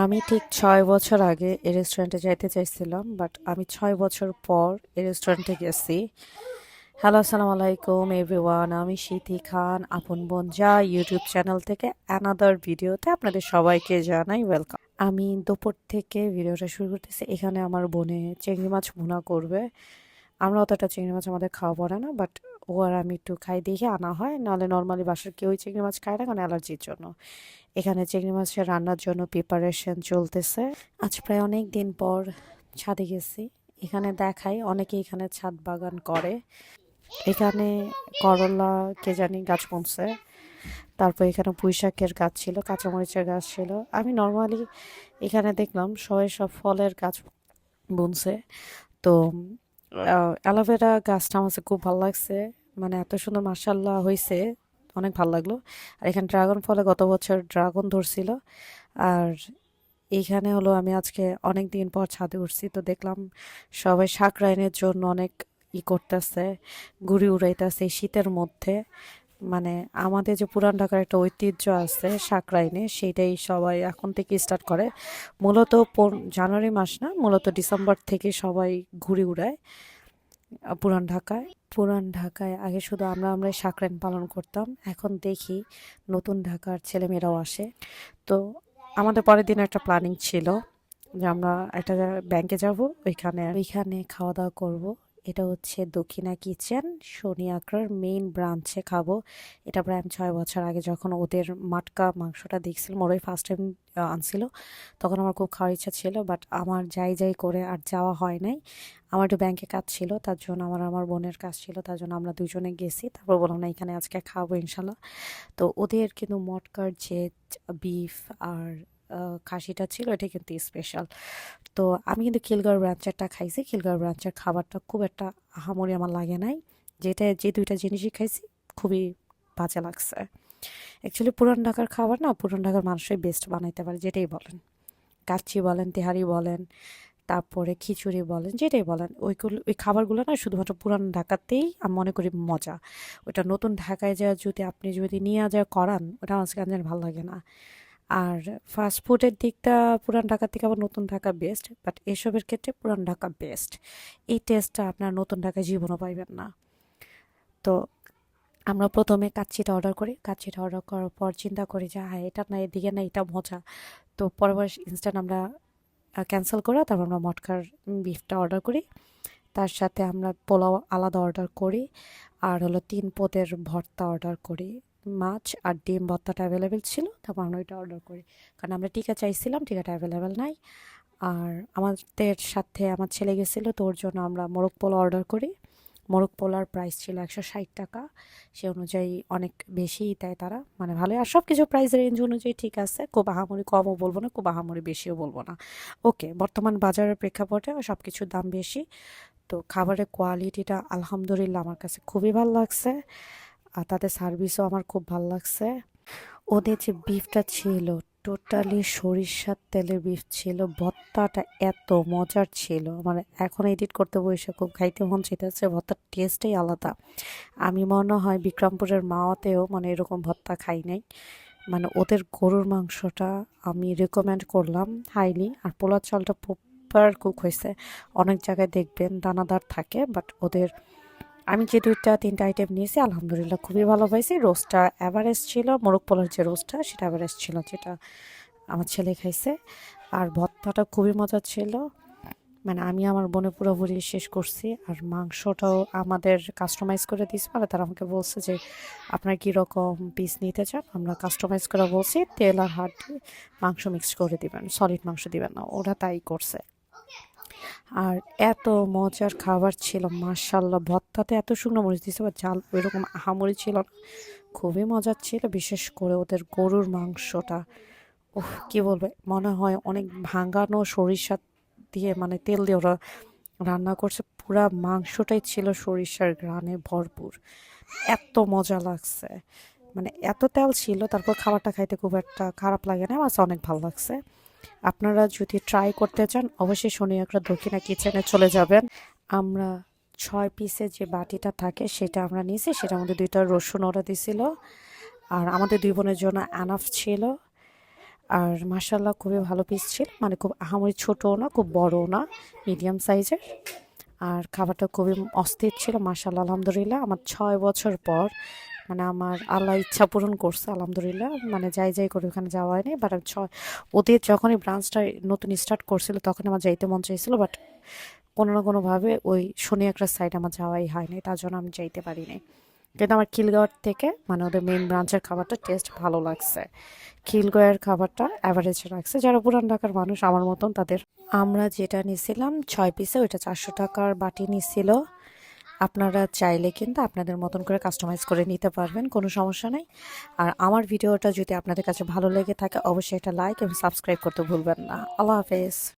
আমি ঠিক ছয় বছর আগে এই রেস্টুরেন্টে যাইতে চাইছিলাম বাট আমি ছয় বছর পর এই রেস্টুরেন্টে গেছি। হ্যালো আসসালামু আলাইকুম এভরিওয়ান আমি শীতি খান আপন বনজা ইউটিউব চ্যানেল থেকে অ্যানাদার ভিডিওতে আপনাদের সবাইকে জানাই ওয়েলকাম আমি দুপুর থেকে ভিডিওটা শুরু করতেছি। এখানে আমার বোনে চিংড়ি মাছ ভুনা করবে। আমরা অতটা চিংড়ি মাছ আমাদের খাওয়া পড়ে না বাট ও আর আমি একটু খাই দেখে আনা হয়। নাহলে নর্মালি বাসার কেউই চিংড়ি মাছ খায় না, কারণ অ্যালার্জির জন্য। এখানে চিংড়ি মাছের রান্নার জন্য প্রিপারেশন চলতেছে। আজ প্রায় অনেক দিন পর ছাদে গেছি। এখানে দেখাই অনেকে এখানে ছাদ বাগান করে। এখানে করলা, কে জানি গাছ বুনছে তারপর এখানে পুঁই শাকের গাছ ছিল, কাঁচামরিচের গাছ ছিল। আমি নর্মালি এখানে দেখলাম সবাই সব ফলের গাছ বুনছে। তো অ্যালোভেরা গাছটা আমার খুব ভালো লাগছে। মানে এত সুন্দর মার্শাল্লাহ হয়েছে অনেক ভালো লাগল। আর এখানে ড্রাগন ফলে গত বছর ড্রাগন ধরছিল। আর এইখানে হলো আমি আজকে অনেক দিন পর ছাদে উঠছি, তো দেখলাম সবাই শাক রাইনের জন্য অনেক ই করতেছে ঘুড়ি উড়াইতেছে শীতের মধ্যে। মানে আমাদের যে পুরান ঢাকার একটা ঐতিহ্য আছে সাকরাইনে সেইটাই সবাই এখন থেকে স্টার্ট করে। মূলত জানুয়ারি মাস না, মূলত ডিসেম্বর থেকে সবাই ঘুরে উড়ায় পুরান ঢাকায়। পুরান ঢাকায় আগে শুধু আমরা আমরা সাকরাইন পালন করতাম, এখন দেখি নতুন ঢাকার ছেলেমেয়েরাও আসে। তো আমাদের পরের দিন একটা প্ল্যানিং ছিল যে আমরা একটা ব্যাংকে যাব, ওইখানে ওইখানে খাওয়া দাওয়া করব। এটা হচ্ছে দক্ষিণা কিচেন। শনি আক্রার মেইন ব্রাঞ্চে খাব। এটা প্রায় আমি ছয় বছর আগে যখন ওদের মাটকা মাংসটা দেখছিলাম, ওরাই ফার্স্ট টাইম আনছিল। তখন আমার খুব খাওয়ার ইচ্ছা ছিল বাট আমার যাই যাই করে আর যাওয়া হয় নাই। আমার একটু ব্যাংকে কাজ ছিল, তার জন্য আমার আমার বোনের কাজ ছিল, তার জন্য আমরা দুজনে গেছি। তারপর বললাম, না, এখানে আজকে খাব ইনশাল্লাহ। তো ওদের কিন্তু মটকার যে বিফ আর খাসিটা ছিল, এটা কিন্তু স্পেশাল তো আমি কিন্তু খিলগাঁও ব্রাঞ্চেরটা খাইছি। খিলগাঁও ব্রাঞ্চের খাবারটা খুব একটা আহামরি আমার লাগে নাই। যেটা, যে দুইটা জিনিসই খাইছি, খুবই বাজে লাগছে। অ্যাকচুয়ালি পুরান ঢাকার খাবার না, পুরান ঢাকার মানুষই বেস্ট বানাইতে পারে, যেটাই বলেন। কাচ্চি বলেন, তেহারি বলেন, তারপরে খিচুড়ি বলেন, যেটাই বলেন। ওইগুলো, ওই খাবারগুলো না শুধুমাত্র পুরান ঢাকাতেই আমি মনে করি মজা। ওটা নতুন ঢাকায় যা যদি আপনি যদি নিয়ে যা করান, ওটা আমার কাছে ভালো লাগে না। আর ফাস্ট ফুডের দিকটা পুরান ঢাকা থেকে আবার নতুন ঢাকা বেস্ট বাট এসবের ক্ষেত্রে পুরান ঢাকা বেস্ট এই টেস্টটা আপনার নতুন ঢাকায় জীবনও পাইবেন না। তো আমরা প্রথমে কাচ্চিটা অর্ডার করি। কাচ্চিটা অর্ডার করার পর চিন্তা করি যে হ্যাঁ এটা না, এদিকে না, এটা মজা। তো পরবার ইনস্ট্যান্ট আমরা ক্যান্সেল করে তারপর আমরা মটকার বিফটা অর্ডার করি। তার সাথে আমরা পোলাও আলাদা অর্ডার করি। আর হলো তিন পদের ভর্তা অর্ডার করি। মাছ আর ডিম ভর্তাটা অ্যাভেলেবেল ছিল তারপর আমরা ওইটা অর্ডার করি। কারণ আমরা টিকা চাইছিলাম, টিকাটা অ্যাভেলেবেল নাই। আর আমাদের সাথে আমার ছেলে গেছিল, তো ওর জন্য আমরা মোরগ পোলাও অর্ডার করি। মোরগ পোলার প্রাইস ছিল একশো ষাট টাকা। সে অনুযায়ী অনেক বেশিই দেয় তারা। মানে ভালোই। আর সব কিছু প্রাইস রেঞ্জ অনুযায়ী ঠিক আছে। খুব আহামরি কমও বলব না, খুব আহামরি বেশিও বলব না। ওকে বর্তমান বাজারের প্রেক্ষাপটে সব কিছুর দাম বেশি। তো খাবারের কোয়ালিটিটা আলহামদুলিল্লাহ আমার কাছে খুবই ভালো লাগছে। আর তাদের সার্ভিসও আমার খুব ভালো লাগছে। ওদের যে বিফটা ছিল টোটালি সরিষার তেলের বিফ ছিল ভত্তাটা এত মজার ছিল। মানে এখন এডিট করতে বসে খুব খাইতে মন চাইতেছে ভত্তার টেস্টই আলাদা। আমি মনে হয় বিক্রমপুরের মাওয়াতেও মানে এরকম ভত্তা খাই নাই। মানে ওদের গরুর মাংসটা আমি রেকমেন্ড করলাম হাইলি আর পোলার চালটা প্রপার কুক হয়েছে। অনেক জায়গায় দেখবেন দানাদার থাকে বাট ওদের আমি যে দুইটা, তিনটা আইটেম নিয়েছি, আলহামদুলিল্লাহ খুবই ভালো পাইছি রোস্টটা অ্যাভারেজ ছিল, মোরগ পোলার যে রোস্টটা সেটা অ্যাভারেজ ছিল যেটা আমার ছেলে খাইছে। আর ভর্তাটা খুবই মজা ছিল। মানে আমি আমার বোনে পুরোপুরি শেষ করছি। আর মাংসটাও আমাদের কাস্টমাইজ করে দিয়েছে। মানে তারা আমাকে বলছে যে, আপনার কী রকম পিস নিতে চান? আমরা কাস্টমাইজ করে বলছি, তেল আর হাড্ডি মাংস মিক্স করে দিবেন সলিড মাংস দিবেন না, ওরা তাই করছে। আর এত মজার খাবার ছিল মার্শাল্লাহ ভর্তাতে এত শুকনো মরিচ দিয়েছে বা ঝাল, ওইরকম আহামরি ছিল না। খুবই মজার ছিল, বিশেষ করে ওদের গরুর মাংসটা। ওহ কি বলবে, মনে হয় অনেক ভাঙানো সরিষা দিয়ে মানে তেল দিয়ে ওরা রান্না করছে। পুরা মাংসটাই ছিল সরিষার গ্রানে ভরপুর। এত মজা লাগছে। মানে এত তেল ছিল, তারপর খাবারটা খাইতে খুব একটা খারাপ লাগে না, আমার অনেক ভালো লাগছে। আপনারা যদি ট্রাই করতে চান, অবশ্যই শনি একটা দক্ষিণা কিচেনে চলে যাবেন। আমরা ছয় পিসের যে বাটিটা থাকে, সেটা আমরা নিয়েছি। সেটা আমাদের দুইটা রসুন ওরা দিছিল। আর আমাদের দুই বোনের জন্য অ্যানাফ ছিল। আর মাসাল্লাহ খুবই ভালো পিস ছিল। মানে খুব আহামরি ছোটও না, খুব বড়ও না মিডিয়াম সাইজের আর খাবারটা খুবই অস্থির ছিল মাসাল্লাহ আলহামদুলিল্লাহ। আমার ছয় বছর পর মানে আমার আল্লাহ ইচ্ছা পূরণ করছে, আলহামদুলিল্লাহ। মানে যাই যাই করে ওখানে যাওয়া হয়নি বাট ওদের যখনই ব্রাঞ্চটা নতুন স্টার্ট করছিল তখন আমার যাইতে মন চাইছিল বাট কোনো না কোনোভাবে ওই শনি একটা সাইড আমার যাওয়াই হয়নি, তার জন্য আমি যাইতে পারিনি। কিন্তু আমার খিলগাঁওয়ার থেকে মানে ওদের মেন ব্রাঞ্চের খাবারটা টেস্ট ভালো লাগছে। খিলগাঁওয়ের খাবারটা অ্যাভারেজ রাখছে যারা পুরান ঢাকার মানুষ, আমার মতন তাদের। আমরা যেটা নিয়েছিলাম ছয় পিসে ওইটা চারশো টাকার বাটি নিছিল। আপনারা চাইলে কিন্তু আপনাদের মতন করে কাস্টমাইজ করে নিতে পারবেন, কোনো সমস্যা নেই। আর আমার ভিডিওটা যদি আপনাদের কাছে ভালো লেগে থাকে, অবশ্যই একটা লাইক এবং সাবস্ক্রাইব করতে ভুলবেন না। আল্লাহ হাফেজ।